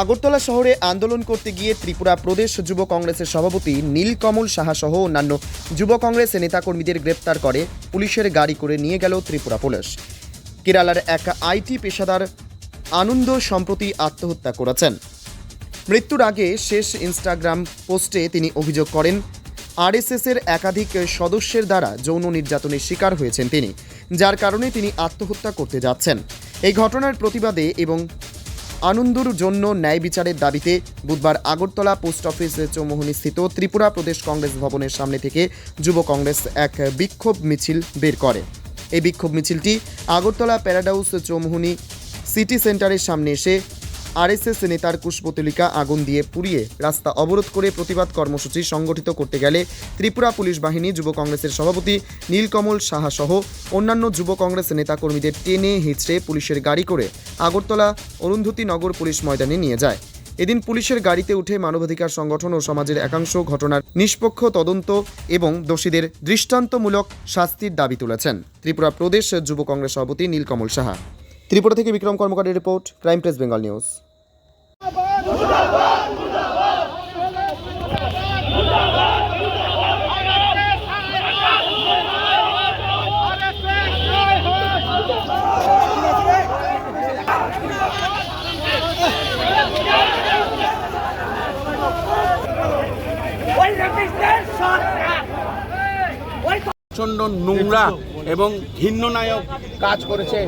আগরতলা শহরে আন্দোলন করতে গিয়ে ত্রিপুরা প্রদেশ যুব কংগ্রেসের সভাপতি নীলকমল সাহা সহ অন্যান্য যুব কংগ্রেস নেতাকর্মীদের গ্রেপ্তার করে, পুলিশের গাড়ি করে নিয়ে গেল ত্রিপুরা পুলিশ। কেরালার এক আইটি পেশাদার আনন্দ সম্প্রতি আত্মহত্যা করেছেন। মৃত্যুর আগে শেষ ইনস্টাগ্রাম পোস্টে তিনি অভিযোগ করেন, আরএসএসের একাধিক সদস্যের দ্বারা যৌন নির্যাতনের শিকার হয়েছেন তিনি, যার কারণে তিনি আত্মহত্যা করতে যাচ্ছেন। এই ঘটনার প্রতিবাদে এবং আনন্দর জন্য ন্যায় বিচারের দাবিতে বুধবার আগরতলা পোস্ট অফিস চৌমোহনীস্থিত ত্রিপুরা প্রদেশ কংগ্রেস ভবনের সামনে থেকে যুব কংগ্রেস এক বিক্ষোভ মিছিল বের করে। এই বিক্ষোভ মিছিলটি আগরতলা প্যারাডাউস চৌমোহনী সিটি সেন্টারের সামনে এসে আরএসএস নেতার কুশপুতলিকা আগুন দিয়ে পুড়িয়ে রাস্তা অবরোধ করে প্রতিবাদ কর্মসূচি সংগঠিত করতে গেলে ত্রিপুরা পুলিশ বাহিনী, যুব কংগ্রেসের সভাপতি নীলকমল সাহা সহ অন্যান্য যুব কংগ্রেস নেতাকর্মীদের টেনে হিঁচড়ে পুলিশের গাড়ি করে আগরতলা অরুন্ধতী নগর পুলিশ ময়দানে নিয়ে যায়। এদিন পুলিশের গাড়িতে উঠে মানবাধিকার সংগঠন ও সমাজের একাংশ ঘটনার নিষ্পক্ষ তদন্ত এবং দোষীদের দৃষ্টান্তমূলক শাস্তির দাবি তুলেছেন। ত্রিপুরা প্রদেশ যুব কংগ্রেস সভাপতি নীলকমল সাহা। ত্রিপুরা থেকে Bikram কর্মকারের report crime press Bengal news. প্রচণ্ড নোংরা। এবং ঘৃণ্যনায়ক কাজ করেছে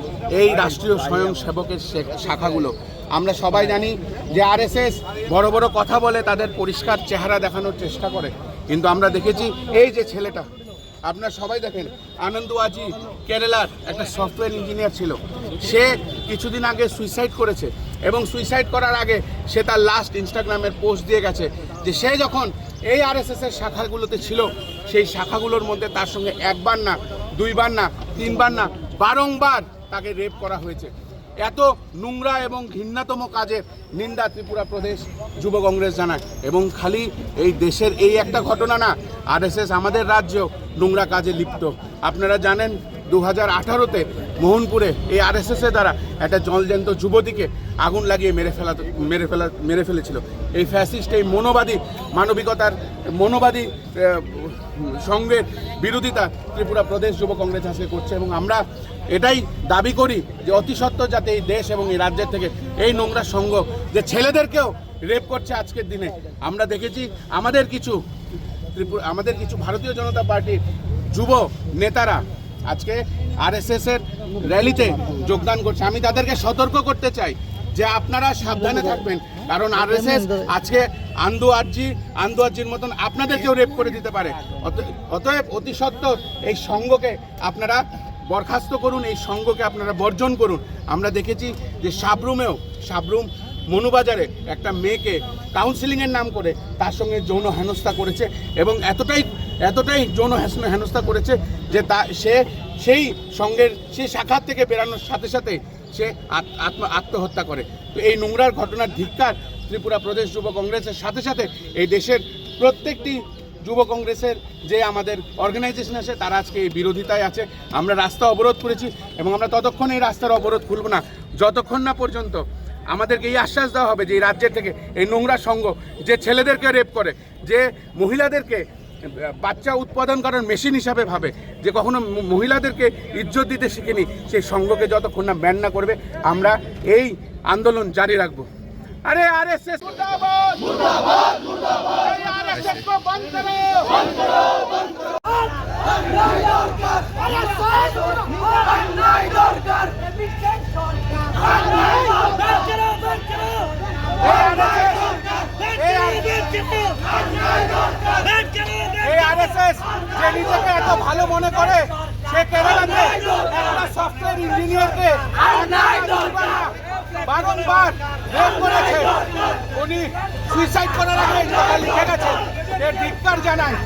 এই রাষ্ট্রীয় স্বয়ংসেবকের শাখাগুলো। আমরা সবাই জানি যে আরএসএস বড় বড় কথা বলে তাদের পরিষ্কার চেহারা দেখানোর চেষ্টা করে। কিন্তু আমরা দেখেছি এই যে ছেলেটা, আপনারা সবাই দেখেন, আনন্দ আজি কেরালার একটা সফটওয়্যার ইঞ্জিনিয়ার ছিল। সে কিছুদিন আগে সুইসাইড করেছে এবং সুইসাইড করার আগে সে তার লাস্ট ইনস্টাগ্রামের পোস্ট দিয়ে গেছে যে সে যখন এই আরএসএস এর শাখাগুলোতে ছিল, সেই শাখাগুলোর মধ্যে তার সঙ্গে একবার না দুইবার না, তিনবার না, বারংবার তাকে রেপ করা হয়েছে। এত নোংরা এবং ঘৃণাতম কাজের নিন্দা ত্রিপুরা প্রদেশ যুব কংগ্রেস জানায়। এবং খালি এই দেশের এই একটা ঘটনা না, আরএসএস আমাদের রাজ্যেও নোংরা কাজে লিপ্ত। আপনারা জানেন দু হাজার আঠারোতে মোহনপুরে এই আরএসএসের দ্বারা একটা জলজ্যান্ত যুবতীকে আগুন লাগিয়ে মেরে ফেলা মেরে ফেলা মেরে ফেলেছিল। এই ফ্যাসিস্ট এই মনোবাদী মানবিকতার, মনোবাদী সঙ্গের বিরোধিতা ত্রিপুরা প্রদেশ যুব কংগ্রেস আজকে করছে এবং আমরা এটাই দাবি করি যে অতি সত্ত্বর যাতে এই দেশ এবং এই রাজ্যের থেকে এই নোংরা সঙ্গ যে ছেলেদেরকেও রেপ করছে আজকের দিনে। আমরা দেখেছি আমাদের কিছু ত্রিপুরা, আমাদের কিছু ভারতীয় জনতা পার্টির যুব নেতারা আজকে আরএসএস এর র্যালিতে যোগদান করছে। আমি তাদেরকে সতর্ক করতে চাই যে আপনারা সাবধানে থাকবেন। কারণ আরএসএস আজকে আন্দু আরজি, আন্দু আরজির মতন আপনাদেরকেও রেপ করে দিতে পারে। অত- অতএব অতি সত্ত্বর এই সঙ্গকে আপনারা বরখাস্ত করুন, এই সঙ্গকে আপনারা বর্জন করুন। আমরা দেখেছি যে সাবরুমেও, সাবরুম মনুবাজারে একটা মেয়েকে কাউন্সিলিংয়ের নাম করে তার সঙ্গে যৌন হেনস্থা করেছে এবং এতটাই এতটাই যৌন হেনস্থা করেছে যে তা, সে সেই সঙ্গের সেই শাখার থেকে বেরানোর সাথে সাথে সে আত- আত্ম, আত্মহত্যা করে। তো এই নোংরার ঘটনার ধিক্কার ত্রিপুরা প্রদেশ যুব কংগ্রেসের সাথে সাথে এই দেশের প্রত্যেকটি যুব কংগ্রেসের যে আমাদের অর্গানাইজেশন আছে, তারা আজকে এই বিরোধিতায় আছে। আমরা রাস্তা অবরোধ করেছি এবং আমরা ততক্ষণ এই রাস্তার অবরোধ খুলব না। যতক্ষণ না পর্যন্ত আমাদেরকে এই আশ্বাস দেওয়া হবে যে এই রাজ্যের থেকে এই নোংরা সঙ্গ, যে ছেলেদেরকে রেপ করে, যে মহিলাদেরকে, বাচ্চা উৎপাদন করার মেশিন হিসাবে ভাবে, যে কখনো মহিলাদেরকে ইজ্জত দিতে শিখেনি, সেই সঙ্গকে যতক্ষণ না ব্যান না করবে, আমরা এই আন্দোলন জারি রাখব। আরে আরে, শেষ যে নিজেকে এত ভালো মনে করে, সে কেরালাতে একটা সফটওয়্যার ইঞ্জিনিয়ারকে বারংবার বের করেছে। উনি সুইসাইড করার আগে লিখে গেছে যে ধিক্কার জানায়